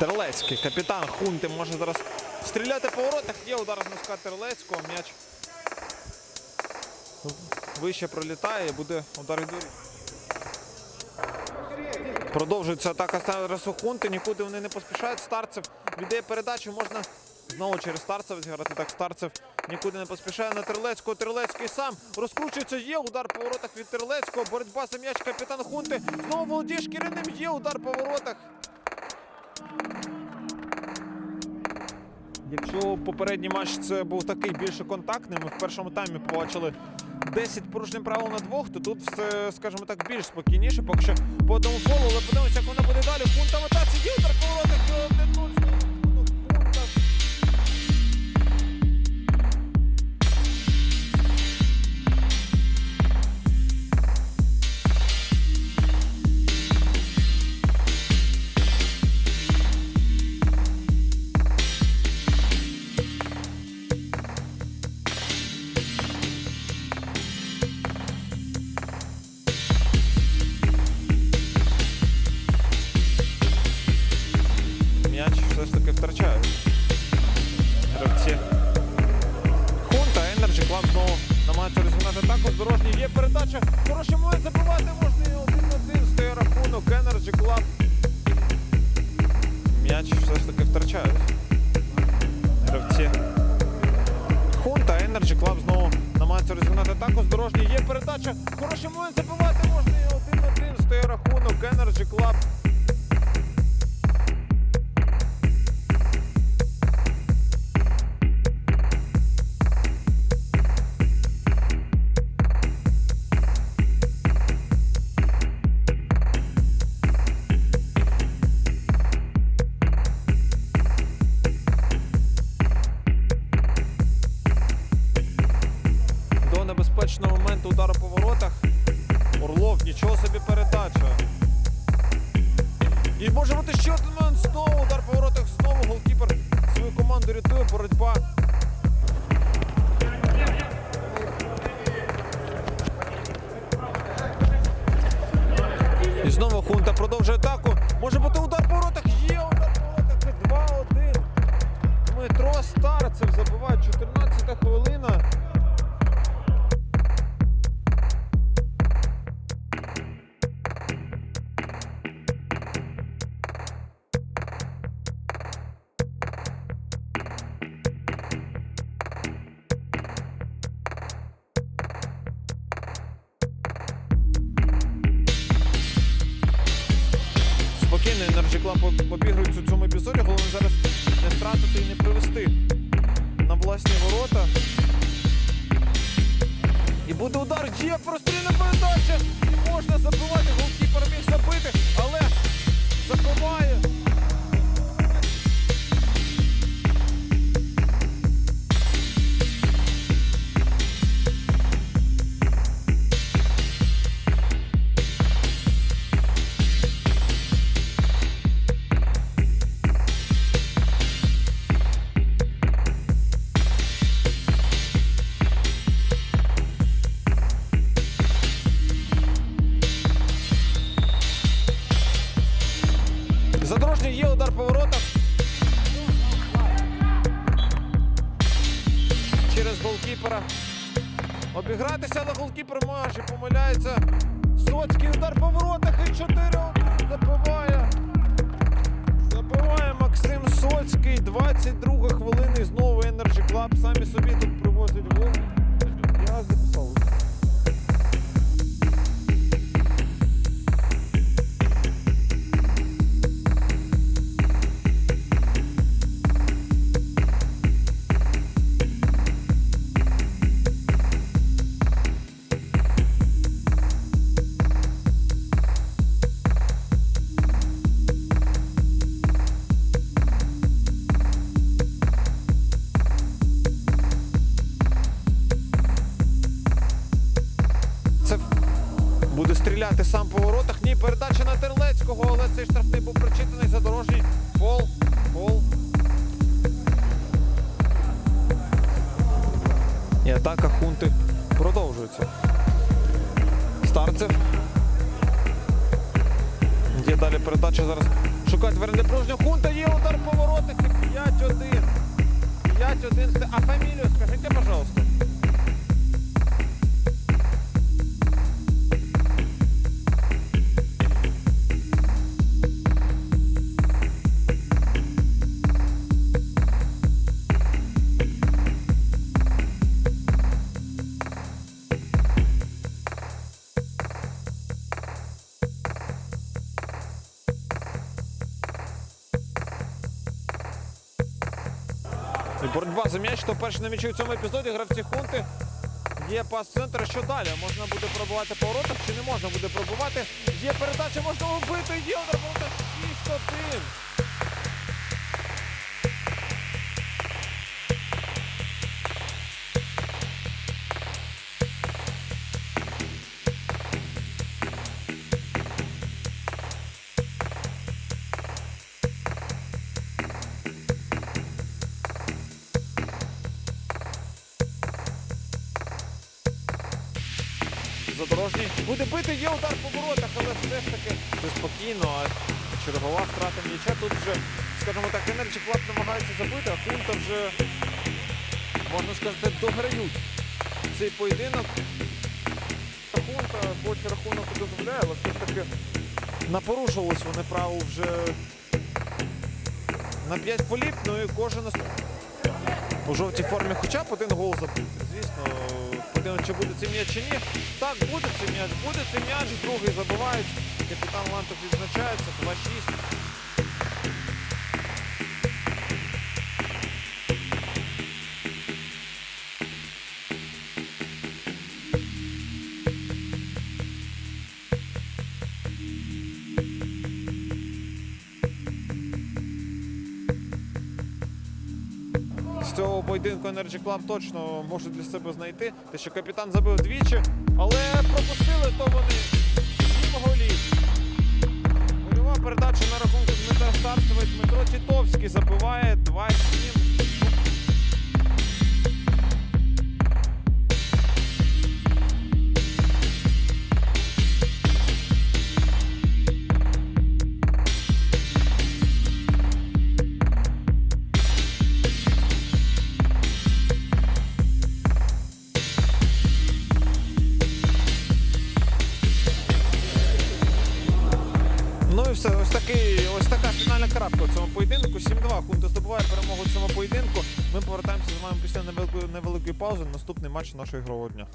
Терлецький, капітан Хунти може зараз стріляти по воротах. Є удар з носка Терлецького. М'яч вище пролітає. Буде удар від воріт. Продовжується атака зараз Хунти. Нікуди вони не поспішають. Старцев віддає передачу. Можна знову через Старцев зіграти. Так Старцев нікуди не поспішає на Терлецького. Терлецький сам розкручується. Є удар по воротах від Терлецького. Боротьба за м'яч капітан Хунти. Знову володіє шкіряним. Є удар по воротах. Якщо попередній матч це був такий більше контактний, ми в першому таймі побачили 10 порушень правил на двох, то тут все, скажімо так, більш спокійніше. Поки що по одному фолу, але подивимося, як воно буде далі. В атаці, є удар Club знову намагається розігнати атаку. Здорожній є передача. Хороший момент забивати можна і один-один. Стає рахунок. Energy Club. М'яч все ж таки втрачають. Гравці. Хунта, Energy Club знову намагається розігнати атаку. Здорожній є передача. Хороший момент забивати можна і один-один. Стає рахунок. Energy Club. Нічого собі передача. І може бути ще один момент. Знову удар по воротах. Знову голкіпер свою команду рятує. Боротьба. І знову Хунта продовжує атаку. Може бути удар по. Є удар по воротах. 2-1. Дмитро Старцев забиває 14 хвилина. Спокійно Energy Club обігрують у цьому епізоді. Головне зараз не втратити і не привести на власні ворота. І буде удар. Є прострільна передача. Можна забивати. Голкіпер міг забити, але забиває. Голкіпера. Обігратися, на голкіпер майже помиляється. Соцький удар по воротах і 4 забиває. Забиває Максим Соцький. 22 хвилина і знову Energy Club. Самі собі тут привозять гол. Я записав. Стріляти сам по воротах. Ні, передача на Терлецького, але цей штрафний був прочитаний задорожній. Фол. Фол. І атака Хунти продовжується. Старцев. Є далі передача зараз. Шукають пружнього. Хунта є удар по воротах. 5-1. 5-1. А фамілію скажіть, пожалуйста. Боротьба за м'яч, то перший на м'ячі у цьому епізоді, гравці Хунти. Є пас центр, що далі? Можна буде пробувати по воротах чи не можна буде пробувати? Є передача, можна вбити, є удар по воротах 6-1. Задорожній буде бити, є удар по воротах, але все ж таки це спокійно. А чергова втрата м'яча. Тут вже, скажімо так, Енерджі Клаб намагається забити, а Хунта вже, можна сказати, дограють цей поєдинок. Хунта, хоч рахунок і дозволяє, але все ж таки напорушувались вони право вже на 5 фолів, ну і кожен у жовтій формі хоча б один гол забити. Звісно, подивимося, чи буде цей м'яч чи ні. Так, буде цей м'яч, буде цей м'яч, другий забивають. Капітан Лантов відзначається, 2-6. Цього поєдинку Energy Club точно може для себе знайти. Те, що капітан забив двічі, але пропустили то вони сім голів. Гольова передача на рахунку Дмитра Старцева. Дмитро Тітовський забиває 2-7. Крапка у цьому поєдинку. 7-2. Хунта здобуває перемогу у цьому поєдинку. Ми повертаємося з вами після невеликої, невеликої паузи. Наступний матч нашого ігрового дня.